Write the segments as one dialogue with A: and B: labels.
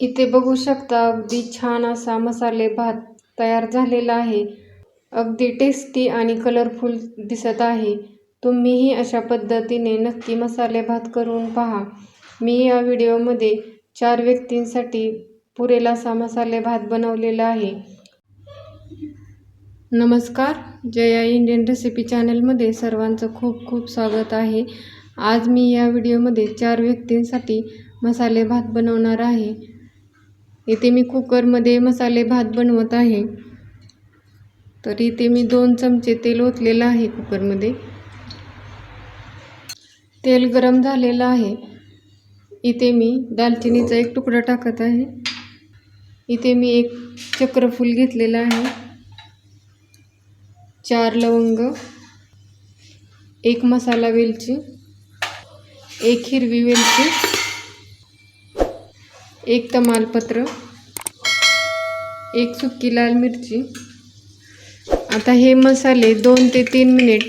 A: इथे बघू शकता अगदी छान असा मसाले भात तयार झालेला आहे. अगदी टेस्टी आणि कलरफुल दिसत आहे. तुम्हीही अशा पद्धतीने नक्की मसाले भात करून पहा. मी या व्हिडिओमध्ये चार व्यक्तींसाठी पुरेल असा मसाले भात बनवलेला आहे. नमस्कार जया इंडियन रेसिपी चॅनलमध्ये सर्वांचं खूप खूप स्वागत आहे. आज मी या व्हिडिओमध्ये चार व्यक्तींसाठी मसाले भात बनवणार आहे. इथे मी कुकरमध्ये मसाले भात बनवत आहे. तर इथे मी दोन चमचे तेल ओतलेलं आहे कुकरमध्ये. तेल गरम झालेलं आहे. इथे मी दालचिनीचा एक तुकडा टाकत आहे. इथे मी एक चक्रफूल घेतलेलं आहे. चार लवंग एक मसाला वेलची एक हिरवी वेलची एक तमालपत्र एक सुकी लाल मिरची. आता हे मसाले दोन ते तीन मिनिट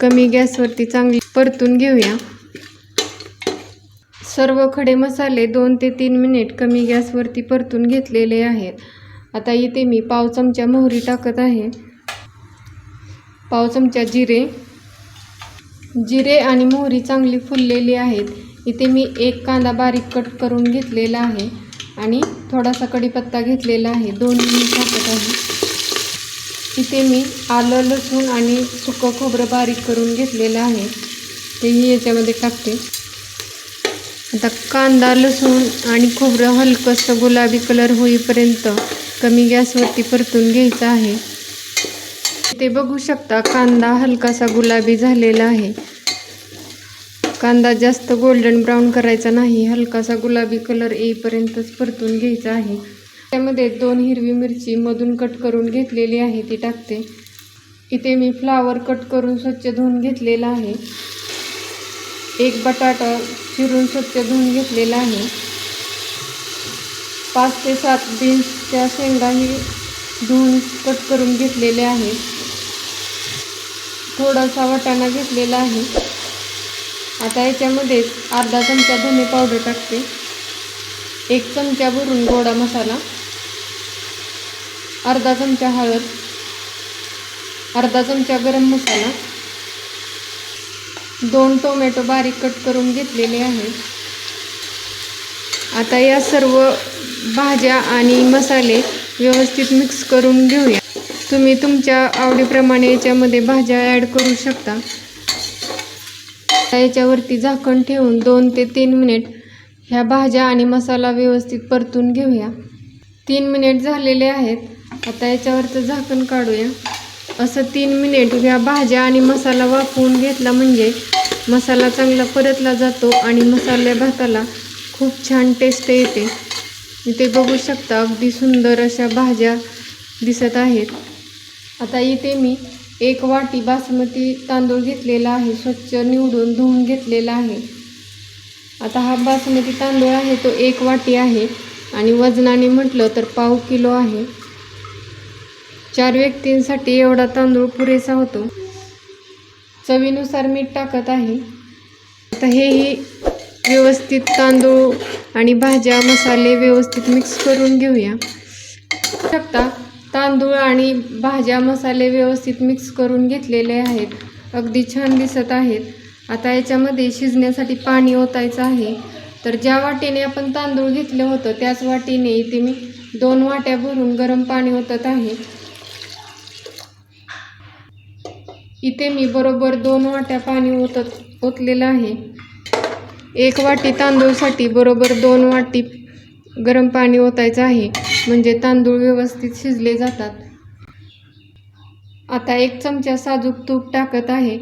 A: कमी गॅसवरती चांगले परतून घेऊया. सर्व खडे मसाले दोन ते तीन मिनिट कमी गॅसवरती परतून घेतलेले आहेत. आता इथे मी पाव चमचा मोहरी टाकत आहे. पाव चमचा जिरे. जिरे आणि मोहरी चांगली फुललेली आहेत. इथे मी एक कांदा बारीक कट करून घेतलेला आहे. आणि थोडासा कढीपत्ता घेतलेला आहे. दोन मिनिट टाकत आहे. इथे मी आलं लसूण आणि सुकं खोबरं बारीक करून घेतलेलं आहे. तेही याच्यामध्ये टाकते. आता कांदा लसूण आणि खोबरं हलकंसं गुलाबी कलर होईपर्यंत कमी गॅसवरती परतून घ्यायचं आहे. ते बघू शकता कांदा हलकासा गुलाबी झालेला आहे. कांदा जास्त गोल्डन ब्राऊन करायचा नाही हलकासा गुलाबी कलर येईपर्यंतच परतून घ्यायचा आहे. त्यामध्ये दोन हिरवी मिरची मधून कट करून घेतलेली आहे ती टाकते. इथे मी फ्लावर कट करून स्वच्छ धुवून घेतलेला आहे. एक बटाटा चिरून स्वच्छ धुवून घेतलेला आहे. पाच ते सात बीन्सच्या शेंगाही धुवून कट करून घेतलेले आहे थोडासा वाटाणा घेतलेला आहे. आता याच्यामध्ये अर्धा चमचा धने पावडर टाकते. एक चमचा भरून गोडा मसाला. अर्धा चमचा हळद. अर्धा चमचा गरम मसाला. दोन टोमॅटो बारीक कट करून घेतलेले आहेत आता या सर्व भाज्या आणि मसाले व्यवस्थित मिक्स करून घेऊया. तुम्ही तुमच्या आवडीप्रमाणे याच्यामध्ये भाज्या ॲड करू शकता. याच्यावरती झाकण ठेवून दोन ते तीन मिनिट ह्या भाज्या आणि मसाला व्यवस्थित परतून घेऊया. तीन मिनिट झालेले आहेत. आता याच्यावरचं झाकण काढूया. असं तीन मिनिट ह्या भाज्या आणि मसाला वाफवून घेतला म्हणजे मसाला चांगला परतला जातो आणि मसाल्या भाताला खूप छान टेस्ट येते. इथे बघू शकता अगदी सुंदर अशा भाज्या दिसत आहेत. आता इथे मी एक वाटी बासमती तांदूळ घेतलेला आहे स्वच्छ निवडून धुवून घेतलेला आहे. आता हा बासमती तांदूळ आहे तो एक वाटी आहे आणि वजनाने म्हटलं तर पाव किलो आहे. चार व्यक्तींसाठी एवढा तांदूळ पुरेसा होतो. चवीनुसार मीठ टाकत आहे. आता हेही व्यवस्थित तांदूळ आणि भाज्या मसाले व्यवस्थित मिक्स करून घेऊया. शकता तांदूळ आणि भाज्या मसाले व्यवस्थित मिक्स करून घेतलेले आहेत. अगदी छान दिसत आहेत. आता याच्यामध्ये शिजण्यासाठी पाणी ओतायचं आहे. तर ज्या वाटीने आपण तांदूळ घेतलं होतं त्याच वाटीने इथे मी दोन वाट्या भरून गरम पाणी ओतत आहे. इथे मी बरोबर दोन वाट्या पाणी ओतत ओतलेलं आहे. एक वाटी तांदूळसाठी बरोबर दोन वाटी गरम पाणी ओतायचं आहे. म्हणजे तांदूळ व्यवस्थित शिजले जातात. आता एक चमचा साजूक तूप टाकत आहे.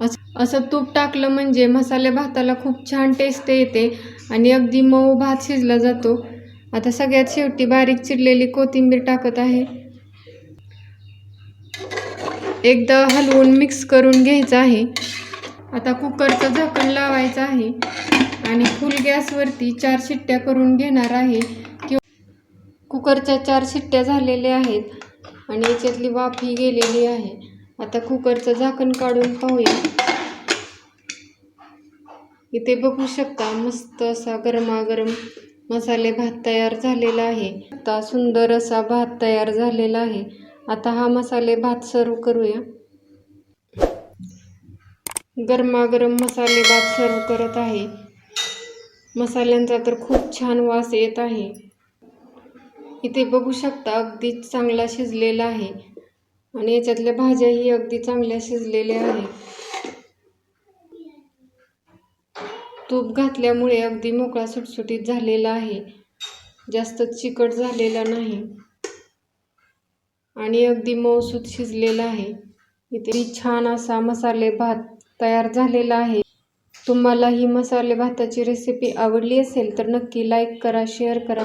A: असं असं तूप टाकलं म्हणजे मसाले भाताला खूप छान टेस्ट येते आणि अगदी मऊ भात शिजला जातो. आता सगळ्यात शेवटी बारीक चिरलेली कोथिंबीर टाकत आहे. एकदा हलवून मिक्स करून घ्यायचं आहे. आता कुकरचं झाकण लावायचं आहे. आणि फुल गॅसवरती चार शिट्ट्या करून घेणार आहे. कुकरच्या चार शिट्ट्या झालेल्या आहेत आणि याच्यातली वाफही गेलेली आहे. आता कुकरचं झाकण काढून पाहूया. इथे बघू शकता मस्त असा गरमागरम मसाले भात तयार झालेला आहे. आता सुंदर असा भात तयार झालेला आहे. आता हा मसाले भात सर्व करूया. गरमागरम मसाले भात सर्व करत आहे. मसाल्यांचा तर खूप छान वास येत आहे. इथे बघू शकता अगदी चांगला शिजलेला आहे. आणि याच्यातल्या भाज्याही अगदी चांगल्या शिजलेल्या आहे तूप घातल्यामुळे अगदी मोकळा सुटसुटीत झालेला आहे. जास्त चिकट झालेला नाही. आणि अगदी मऊसूत शिजलेला आहे. इथे छान असा मसाले भात तयार झालेला आहे. तुम्हाला ही मसाले भाताची रेसिपी आवडली असेल तर नक्की लाईक करा शेअर करा.